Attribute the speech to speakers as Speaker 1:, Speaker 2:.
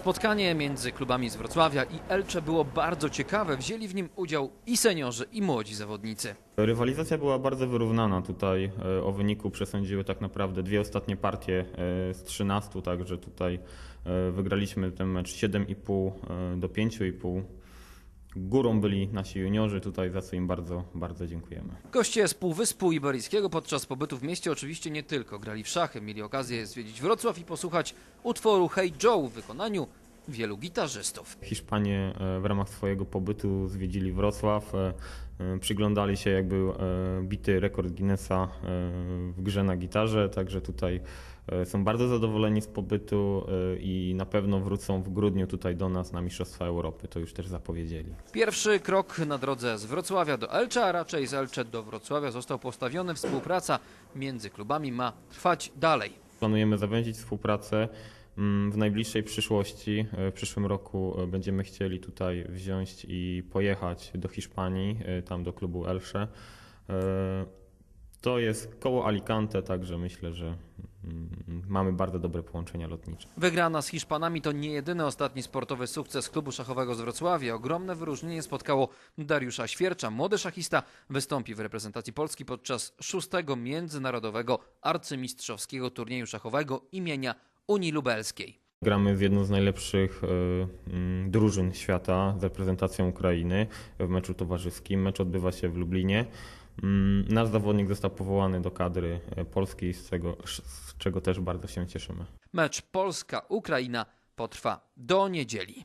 Speaker 1: Spotkanie między klubami z Wrocławia i Elcze było bardzo ciekawe. Wzięli w nim udział i seniorzy, i młodzi zawodnicy.
Speaker 2: Rywalizacja była bardzo wyrównana. Tutaj e, o wyniku przesądziły tak naprawdę dwie ostatnie partie e, z 13, także tutaj e, wygraliśmy ten mecz 7,5 e, do 5,5. Górą byli nasi juniorzy tutaj, za co im bardzo, bardzo dziękujemy.
Speaker 1: Goście z Półwyspu Iberyjskiego podczas pobytu w mieście oczywiście nie tylko grali w szachy, mieli okazję zwiedzić Wrocław i posłuchać utworu Hey Joe w wykonaniu wielu gitarzystów.
Speaker 2: Hiszpanie e, w ramach swojego pobytu zwiedzili Wrocław, e, e, przyglądali się jak był bity rekord Guinnessa w grze na gitarze, także tutaj są bardzo zadowoleni z pobytu i na pewno wrócą w grudniu tutaj do nas na Mistrzostwa Europy, to już też zapowiedzieli.
Speaker 1: Pierwszy krok na drodze z Wrocławia do Elcza, a raczej z Elcze do Wrocławia został postawiony. Współpraca między klubami ma trwać dalej.
Speaker 2: Planujemy zawęzić współpracę w najbliższej przyszłości. E, W przyszłym roku e, będziemy chcieli tutaj wziąć i pojechać do Hiszpanii, e, tam do klubu Elche. E, To jest koło Alicante, także myślę, że mm, mamy bardzo dobre połączenia lotnicze.
Speaker 1: Wygrana z Hiszpanami to nie jedyny ostatni sportowy sukces klubu szachowego z Wrocławia. Ogromne wyróżnienie spotkało Dariusza Świercza. Młody szachista wystąpi w reprezentacji Polski podczas szóstego międzynarodowego arcymistrzowskiego turnieju szachowego imienia Unii Lubelskiej.
Speaker 2: Gramy z jedną z najlepszych e, mm, drużyn świata z reprezentacją Ukrainy w meczu towarzyskim. Mecz odbywa się w Lublinie. Mm, Nasz zawodnik został powołany do kadry e, polskiej, z czego, z czego też bardzo się cieszymy.
Speaker 1: Mecz Polska-Ukraina potrwa do niedzieli.